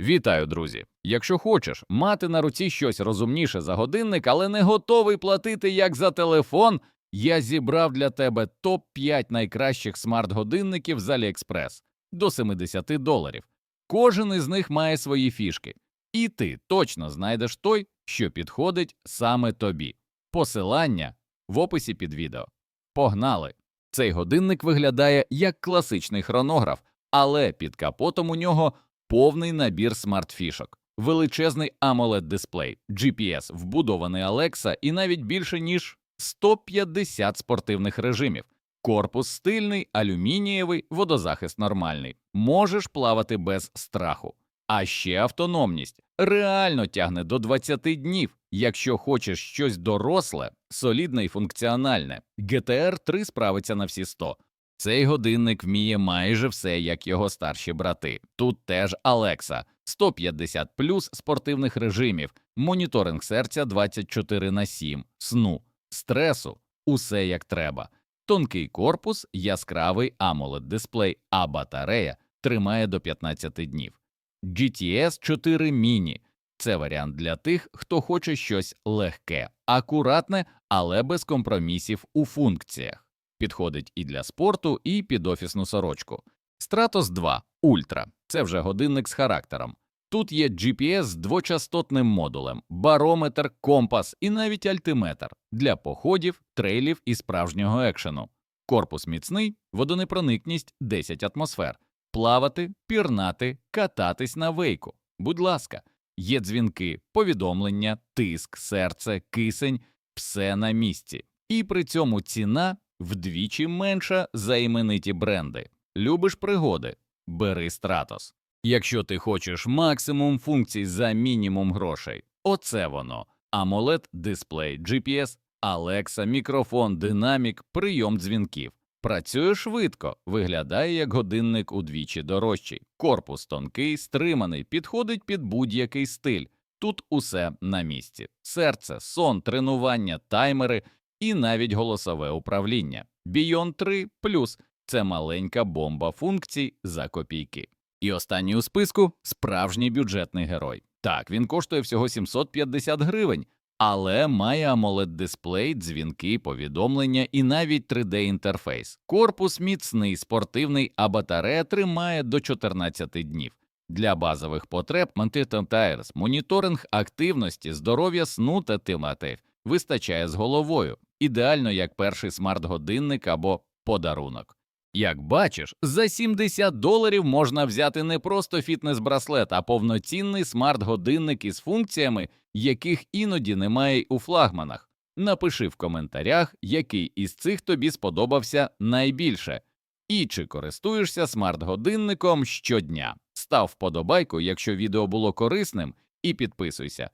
Вітаю, друзі! Якщо хочеш мати на руці щось розумніше за годинник, але не готовий платити як за телефон, я зібрав для тебе топ-5 найкращих смарт-годинників з AliExpress до 70 доларів. Кожен із них має свої фішки, і ти точно знайдеш той, що підходить саме тобі. Посилання в описі під відео. Погнали! Цей годинник виглядає як класичний хронограф, але під капотом у нього повний набір смарт-фішок, величезний amoled дисплей, GPS, вбудований Alexa і навіть більше ніж 150 спортивних режимів. Корпус стильний, алюмінієвий, водозахист нормальний. Можеш плавати без страху. А ще автономність реально тягне до 20 днів. Якщо хочеш щось доросле, солідне і функціональне. GTR 3 справиться на всі 100. Цей годинник вміє майже все, як його старші брати. Тут теж Alexa, 150 плюс спортивних режимів, моніторинг серця 24 на 7, сну, стресу, усе як треба. Тонкий корпус, яскравий amoled дисплей, а батарея тримає до 15 днів. GTS 4 Mini – це варіант для тих, хто хоче щось легке, акуратне, але без компромісів у функціях. Підходить і для спорту, і під офісну сорочку. Stratos 2 Ultra – це вже годинник з характером. Тут є GPS з двочастотним модулем, барометр, компас і навіть альтиметр для походів, трейлів і справжнього екшену. Корпус міцний, водонепроникність 10 атмосфер. Плавати, пірнати, кататись на вейку. Будь ласка, є дзвінки, повідомлення, тиск, серце, кисень, все на місці. І при цьому ціна вдвічі менша за імениті бренди. Любиш пригоди? Бери Stratos. Якщо ти хочеш максимум функцій за мінімум грошей, оце воно. AMOLED дисплей, GPS, Alexa, мікрофон, динамік, прийом дзвінків. Працює швидко, виглядає як годинник удвічі дорожчий. Корпус тонкий, стриманий, підходить під будь-який стиль. Тут усе на місці: серце, сон, тренування, таймери і навіть голосове управління. Beyond 3 Plus – це маленька бомба функцій за копійки. І останній у списку справжній бюджетний герой. Так, він коштує всього 750 гривень, але має amoled дисплей, дзвінки, повідомлення і навіть 3D-інтерфейс. Корпус міцний, спортивний, а батарея тримає до 14 днів. Для базових потреб Mantitan Tires моніторинг активності, здоров'я сну та темати вистачає з головою, ідеально як перший смарт-годинник або подарунок. Як бачиш, за 70 доларів можна взяти не просто фітнес-браслет, а повноцінний смарт-годинник із функціями, яких іноді немає у флагманах. Напиши в коментарях, який із цих тобі сподобався найбільше, і чи користуєшся смарт-годинником щодня. Став вподобайку, якщо відео було корисним, і підписуйся.